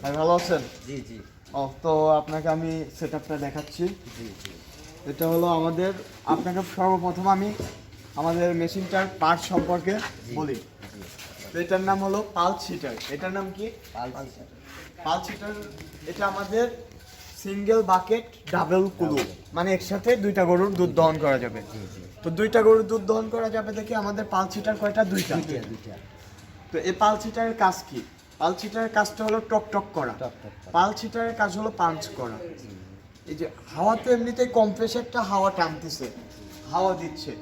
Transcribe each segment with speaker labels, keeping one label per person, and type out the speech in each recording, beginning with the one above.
Speaker 1: ভাই ভালো আছেন?
Speaker 2: জি জি।
Speaker 1: ও তো আপনাকে আমি সেট আপটা দেখাচ্ছি।
Speaker 2: জি জি।
Speaker 1: এটা হলো আমাদের আপনাকে সর্বপ্রথম আমি আমাদের মেশিনটার পার্ট সম্পর্কে বলি। তো এটার নাম হলো পাল সিটার এটার নাম কি? পাল সিটার এটা আমাদের সিঙ্গেল বাকেট ডাবল কুলু। মানে একসাথে দুইটা গরুর দুধ দহন করা যাবে। তো দুইটা গরুর দুধ দহন করা যাবে দেখে আমাদের পাল সিটার কয়টা? দুইটা। তো এই পাল সিটারের কাজ কি? পাল সিটারের কাজটা হলো টক টক করা।
Speaker 2: টক টক টক।
Speaker 1: পাল সিটারের কাজ হলো পাঞ্চ করা। এই যে হাওয়া তো এমনিতেই কম্প্রেসারটা হাওয়া টানতেছে হাওয়া দিচ্ছে।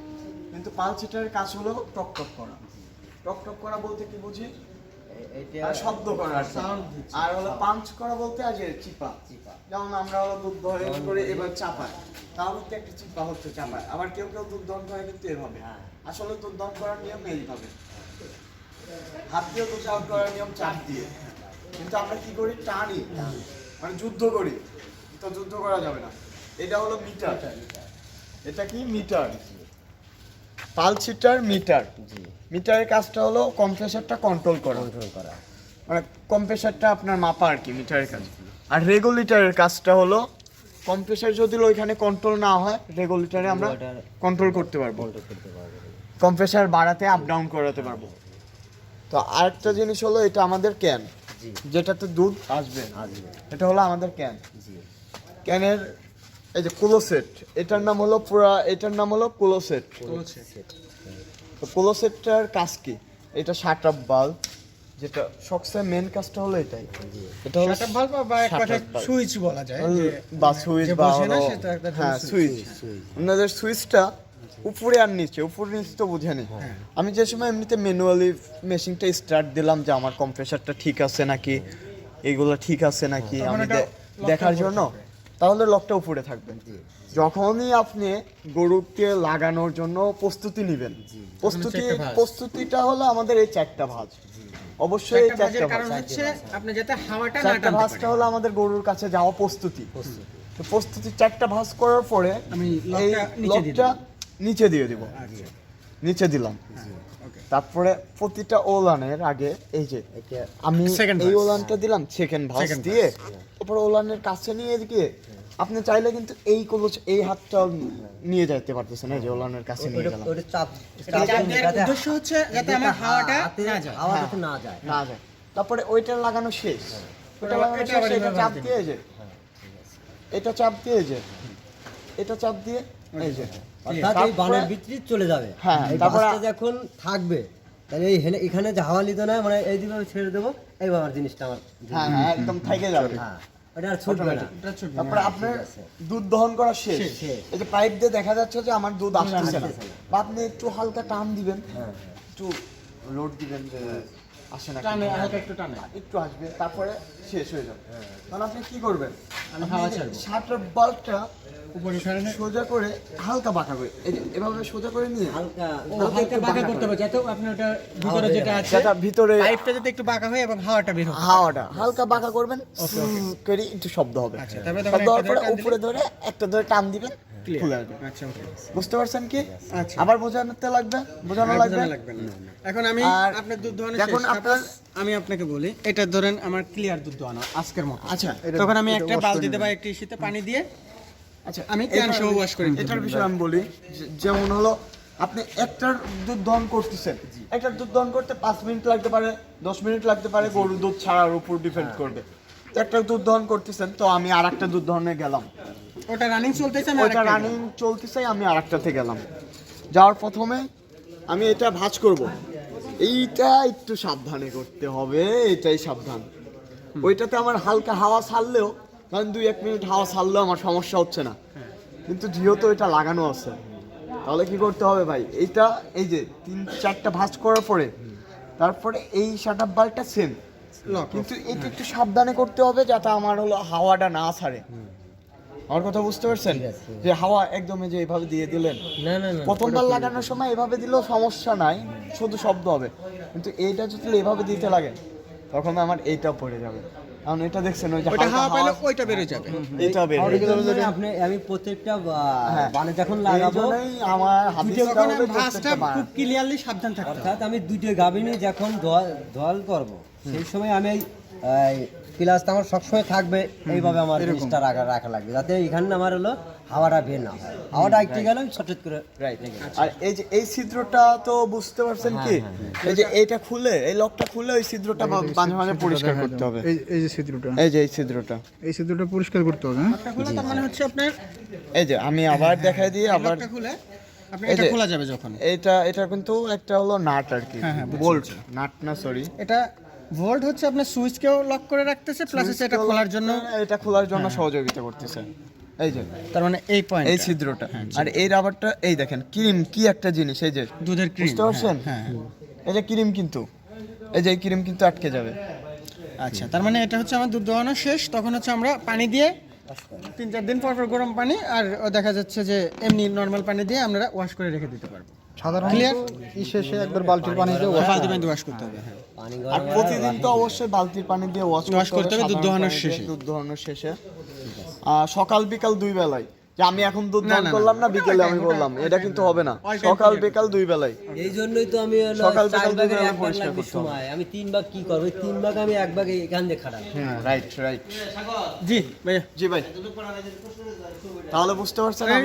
Speaker 1: কিন্তু পাল সিটারের কাজ হলো টক টক করা। টক টক করা বলতে কি বুঝি?
Speaker 2: এটা
Speaker 1: শব্দ করা আর হলো পাঞ্চ করা বলতে আজ চিপা।
Speaker 2: চিপা।
Speaker 1: যেমন আমরা হলো দুধ দহন করে এবার চাপাই। তাও কিন্তু একটা চিপা হচ্ছে চাপায় আবার কেউ কেউ দুধ দহন করে কিন্তু এভাবে।
Speaker 2: হ্যাঁ।
Speaker 1: আসলে দুধ দহন করার নিয়ম এইভাবে। হাত দিয়ে দহন করার নিয়ম চাপ দিয়ে। কিন্তু আমরা কি করি? টানি। মানে যুদ্ধ করি। তো যুদ্ধ করা যাবে না। এটা হলো মিটার। এটা কি? মিটার। পালসিটার মিটার। মিটারের কাজটা হলো কম্প্রেসারটা কন্ট্রোল করা।
Speaker 2: কন্ট্রোল করা।
Speaker 1: মানে কম্প্রেসারটা আপনার মাপা আর কি মিটারের কাজ। আর রেগুলেটরের কাজটা হলো কম্প্রেসার যদি ওইখানে কন্ট্রোল না হয় রেগুলেটরে আমরা কন্ট্রোল করতে পারব।
Speaker 2: করতে পারবে।
Speaker 1: কম্প্রেসার বাড়াতে আপ ডাউন করাতে পারব। তো আরেকটা জিনিস হলো এটা আমাদের ক্যান যেটাতে দুধ আসবে
Speaker 2: আসবে।
Speaker 1: এটা হলো আমাদের ক্যান ক্যানের এই যে কুলোসেট এটার নাম হলো পুরা এটার নাম হলো কুলোসেট।
Speaker 2: সেট
Speaker 1: তো কুলোসেটটার কাজ কি? এটা শাট আপ বাল্ব যেটা সবচেয়ে মেন কাজটা হলো এটাই। এটা হলো
Speaker 3: শাটার বাল্ব বা এক কথায় সুইচ বলা যায় যে
Speaker 1: বা সুইচ বা
Speaker 3: না সেটা
Speaker 1: হ্যাঁ
Speaker 3: সুইচ।
Speaker 1: আপনাদের সুইচটা উপরে আর নিচে উপর নিচে তো বুঝেনি। আমি যে সময় এমনিতে ম্যানুয়ালি মেশিনটা স্টার্ট দিলাম যে আমার কম্প্রেসারটা ঠিক আছে নাকি এগুলো ঠিক আছে নাকি আমি
Speaker 3: lockটা
Speaker 1: দেখার জন্য তাহলে লকটা উপরে থাকবে। যখনই আপনি গরুকে লাগানোর জন্য প্রস্তুতি নেবেন প্রস্তুতি প্রস্তুতিটা হলো আমাদের এই চারটা ভাঁজ। অবশ্যই এই চারটা
Speaker 3: কারণ
Speaker 1: ভাঁজ
Speaker 3: আপনি যাতে হাওয়াটা না
Speaker 1: চারটা
Speaker 3: টানতে
Speaker 1: ভাঁজটা হলো আমাদের গরুর কাছে যাওয়া প্রস্তুতি। তো প্রস্তুতি চারটা ভাঁজ করার পরে
Speaker 3: আমি
Speaker 1: এই
Speaker 3: লকটা নিচে দিয়ে
Speaker 1: দিব।
Speaker 3: আচ্ছা।
Speaker 1: নিচে দিলাম। তারপরে প্রতিটা ওলানের আগে এই যে আমি এই ওলানটা দিলাম সেকেন্ড
Speaker 3: Second
Speaker 1: দিয়ে তারপর ওলানের কাছে নিয়ে গিয়ে আপনি চাইলে কিন্তু এই কলস এই হাতটা নিয়ে যাইতে পারতেছেন এই যে ওলানের কাছে নিয়ে গেলাম।
Speaker 2: ওটা চাপ
Speaker 3: এটা চাপ দেওয়ার
Speaker 2: যাতে-
Speaker 3: উদ্দেশ্য হচ্ছে যাতে আমার হাওয়াটা না যায়।
Speaker 2: হাওয়া
Speaker 1: হ্যাঁ।
Speaker 2: না যায়।
Speaker 1: না যায়। তারপরে ওইটা লাগানো শেষ। ওইটা লাগানো শেষ
Speaker 3: আবার
Speaker 1: এটা চাপ দিয়ে এই যে এটা চাপ দিয়ে এই যে এটা চাপ দিয়ে এই যে
Speaker 2: অর্থাৎ এই বানের ভিতরে চলে যাবে।
Speaker 1: হ্যাঁ, তারপরে-
Speaker 2: যখন থাকবে তাহলে এই এখানে যে হাওয়া নিত না মানে এই দিকে ছেড়ে দেবো আমার জিনিসটা আমার।
Speaker 1: হ্যাঁ হ্যাঁ একদম থেকে যাবে।
Speaker 2: হ্যাঁ ওটা আর ছুটবে না।
Speaker 3: এটা ছুটবে না।
Speaker 1: তারপরে আপনার দুধ দহন করা শেষ।
Speaker 2: শেষ।
Speaker 1: এই যে পাইপ দিয়ে দেখা যাচ্ছে যে আমার দুধ আসতেছে না।
Speaker 2: আসতেছে
Speaker 1: বা আপনি একটু হালকা টান দিবেন
Speaker 2: হ্যাঁ
Speaker 1: একটু লোড দিবেন যে আসে না
Speaker 3: টানে হালকা একটু টানে।
Speaker 1: একটু আসবে তারপরে শেষ হয়ে যাবে। তখন আপনি কি করবেন?
Speaker 3: আমি হাওয়া ছাড়বো।
Speaker 1: শাটার বাল্বটা
Speaker 3: উপরে উঠানে
Speaker 1: সোজা করে হালকা বাঁকা করে এই যে এভাবে সোজা করে নিয়ে
Speaker 2: হালকা
Speaker 3: হালকা বাঁকা করতে হবে যাতে আপনি ওটা ভিতরে যেটা আছে
Speaker 1: যেটা ভিতরে
Speaker 3: পাইপটা যাতে একটু বাঁকা হয় এবং হাওয়াটা বের হয়।
Speaker 1: হাওয়াটা হালকা বাঁকা করবেন করে একটু শব্দ হবে।
Speaker 3: আচ্ছা, তারপরে
Speaker 1: উপরে ধরে একটা ধরে টান দিবেন আসবে।
Speaker 3: আচ্ছা ওকে
Speaker 1: বুঝতে পারছেন কি?
Speaker 3: আচ্ছা।
Speaker 1: আবার বোঝানোতে লাগবে? বোঝানো লাগবে?
Speaker 3: লাগবে না এখন আমি আপনার দুধ দোয়ানো
Speaker 1: এখন আপনার-
Speaker 3: আমি আপনাকে বলি এটা ধরেন আমার ক্লিয়ার দুধ দোয়ানো আজকের মতো।
Speaker 1: আচ্ছা
Speaker 3: তখন আমি একটা বালতিতে বা একটি শীতে পানি দিয়ে
Speaker 1: আচ্ছা
Speaker 3: আমি ক্যান সহ wash করে
Speaker 1: এটার বিষয়ে আমি বলি যেমন হলো আপনি একটার দুধ দহন করতেছেন। একটার দুধ দহন করতে পাঁচ মিনিট লাগতে পারে দশ মিনিট লাগতে পারে গরুর দুধ ছাড়ার উপর ডিপেন্ড করবে। একটা দুধ দহন করতেছেন তো আমি আর একটা দুধ দহনে গেলাম।
Speaker 3: ওটা রানিং চলতেছে আমি আরেকটা
Speaker 1: রানিং চলতেছে আমি আর একটাতে গেলাম। যাওয়ার প্রথমে আমি এটা ভাঁজ করব। এইটা একটু সাবধানে করতে হবে এটাই সাবধান। ওইটাতে আমার হালকা হাওয়া ছাড়লেও ধরেন দুই এক মিনিট হাওয়া ছাড়লেও আমার সমস্যা হচ্ছে না। কিন্তু যেহেতু এটা লাগানো আছে তাহলে কি করতে হবে ভাই? এইটা এই যে তিন চারটা ভাঁজ করার পরে তারপরে এই শাট আপ বাল্বটা সেম কিন্তু এটা একটু সাবধানে করতে হবে যাতে আমার হলো হাওয়াটা না ছাড়ে। আমার কথা বুঝতে পারছেন? যে হাওয়া একদম এই যে এইভাবে দিয়ে দিলেন।
Speaker 2: না না না
Speaker 1: প্রথমবার লাগানোর সময় এভাবে দিলেও সমস্যা নাই শুধু শব্দ হবে। কিন্তু এইটা যদি এভাবে দিতে লাগে তখন আমার এইটা পড়ে যাবে। কারণ এটা দেখছেন ওই যে
Speaker 3: ওটা হাওয়া পেলে ওইটা বেরোয় যাবে।
Speaker 2: এই
Speaker 1: যাবে।
Speaker 2: আপনি আমি প্রত্যেকটা
Speaker 1: হ্যাঁ।
Speaker 2: বানে যখন লাগাবো
Speaker 1: আমার
Speaker 3: তখন
Speaker 1: হবে
Speaker 3: ভাঁজটা খুব ক্লিয়ারলি সাবধান থাকতে
Speaker 2: অর্থাৎ আমি দুটো গাভিনী যখন দোয়াল দোয়াল করব সেই সময় আমি প্লাস আমার সবসময় থাকবে এইভাবে আমার জিনিসটা রাখা রাখা লাগবে। যাতে এখানে আমার হলো হাওয়াটা বের না হয়। হাওয়াটা একটি গেলে সঠিক করে
Speaker 1: আর এই যে এই ছিদ্রটা তো বুঝতে পারছেন কি? এই যে এইটা খুলে এই লকটা খুলে ওই ছিদ্রটা মাঝে মাঝে পরিষ্কার করতে হবে।
Speaker 4: এই এই যে ছিদ্রটা।
Speaker 1: এই যে এই ছিদ্রটা।
Speaker 4: এই ছিদ্রটা পরিষ্কার করতে হবে হ্যাঁ?
Speaker 3: তার মানে হচ্ছে আপনার
Speaker 1: এই যে আমি আবার দেখাই দিই আবার
Speaker 3: খুলে এটা খোলা যাবে যখন।
Speaker 1: এটা এটা কিন্তু একটা হলো নাট আর কি। বোল্ট নাট না সরি
Speaker 3: এটা ভোল্ট হচ্ছে আপনার সুইচকেও লক করে রাখতেছে প্লাস হচ্ছে এটা খোলার জন্য
Speaker 1: এটা খোলার জন্য সহযোগিতা করতেছে। এই যে।
Speaker 3: তার মানে এই পয়েন্ট
Speaker 1: এই ছিদ্রটা। আর এই রাবারটা এই দেখেন ক্রিম কি একটা জিনিস এই যে।
Speaker 3: দুধের ক্রিম
Speaker 1: বুঝতে পারছেন?
Speaker 3: হ্যাঁ।
Speaker 1: এই যে ক্রিম কিন্তু। এই যে ক্রিম কিন্তু আটকে যাবে।
Speaker 3: আচ্ছা তার মানে এটা হচ্ছে আমার দুধ দোয়ানো শেষ তখন হচ্ছে আমরা পানি দিয়ে তিন চার দিন পর পর গরম পানি আর দেখা যাচ্ছে যে এমনি নর্মাল পানি দিয়ে আমরা ওয়াশ করে রেখে দিতে পারব।
Speaker 4: সাধারণত শেষে একবার বালতির পানি দিয়ে wash
Speaker 3: বালতি পানি ওয়াশ করতে হবে হ্যাঁ।
Speaker 1: আর প্রতিদিন তো অবশ্যই বালতির পানি দিয়ে ওয়াশ
Speaker 3: Wash করতে হবে দুধ দোহানোর শেষে।
Speaker 1: দুধ দোহানোর শেষে। সকাল বিকাল দুই বেলায় যে আমি এখন দুধ
Speaker 3: না,
Speaker 1: দোহন
Speaker 3: না, না।
Speaker 1: করলাম না বিকেলে আমি বললাম। এটা কিন্তু হবে না। সকাল বিকাল দুই বেলায়
Speaker 2: এই জন্যই তো আমি
Speaker 1: সকাল বিকাল দুই বেলা পরিষ্কার করতে হবে।
Speaker 2: আমি তিন ভাগ কি করব? তিন ভাগ আমি এক ভাগ এখান দিয়ে খারাপ
Speaker 1: রাইট রাইট
Speaker 3: জি ভাইয়া।
Speaker 1: জি ভাই তাহলে বুঝতে পারছেন